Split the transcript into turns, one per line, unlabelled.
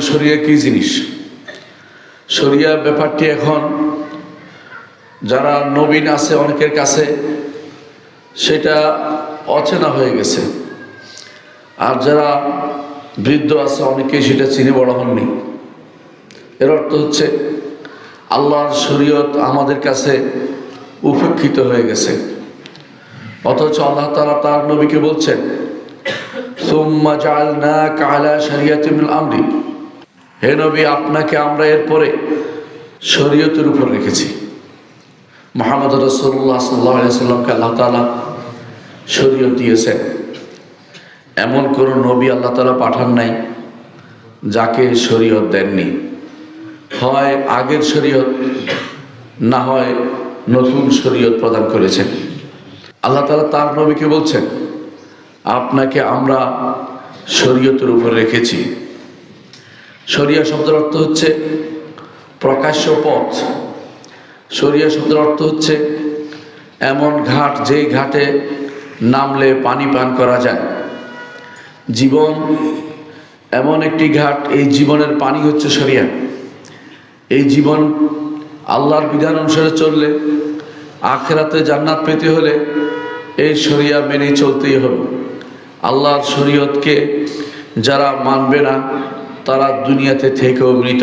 শরিয়া কি জিনিস? শরিয়া ব্যাপারটি এখন যারা নবীন আছে অনেকের কাছে, সেটা অচেনা হয়ে গেছে। আর যারা বৃদ্ধ আছে অনেকেই সেটা চিনে বড় হননি। এর অর্থ হচ্ছে, আল্লাহর শরীয়ত আমাদের কাছে উপেক্ষিত হয়ে গেছে। অথচ আল্লাহ তালা তার নবীকে বলছেন, সুম্মা জাআলনাকা আলা শারিয়াতিন মিনাল আমরি। হে নবী, আপনাকে আমরা এরপরে শরীয়তের উপর রেখেছি। মোহাম্মদ রসুল্লাহ সাল্লাহ সাল্লামকে আল্লাহ তালা শরীয়ত দিয়েছেন। এমন কোনো নবী আল্লাহ তালা পাঠান নাই যাকে শরীয়ত দেননি। হয় আগের শরীয়ত, না হয় নতুন শরীয়ত প্রদান করেছেন। আল্লাহ তালা তার নবীকে বলছেন, আপনাকে আমরা শরীয়তের উপর রেখেছি। শরিয়া শব্দের অর্থ হচ্ছে প্রকাশ্য পথ। শরিয়া শব্দের অর্থ হচ্ছে এমন ঘাট যেই ঘাটে নামলে পানি পান করা যায়। জীবন এমন একটি ঘাট, এই জীবনের পানি হচ্ছে শরিয়া। এই জীবন আল্লাহর বিধান অনুসারে চললে আখেরাতে জান্নাত পেতে হলে এই শরিয়া মেনে চলতেই হবে। আল্লাহর শরীয়তকে যারা মানবে না তারা দুনিয়াতে থেকেও মৃত।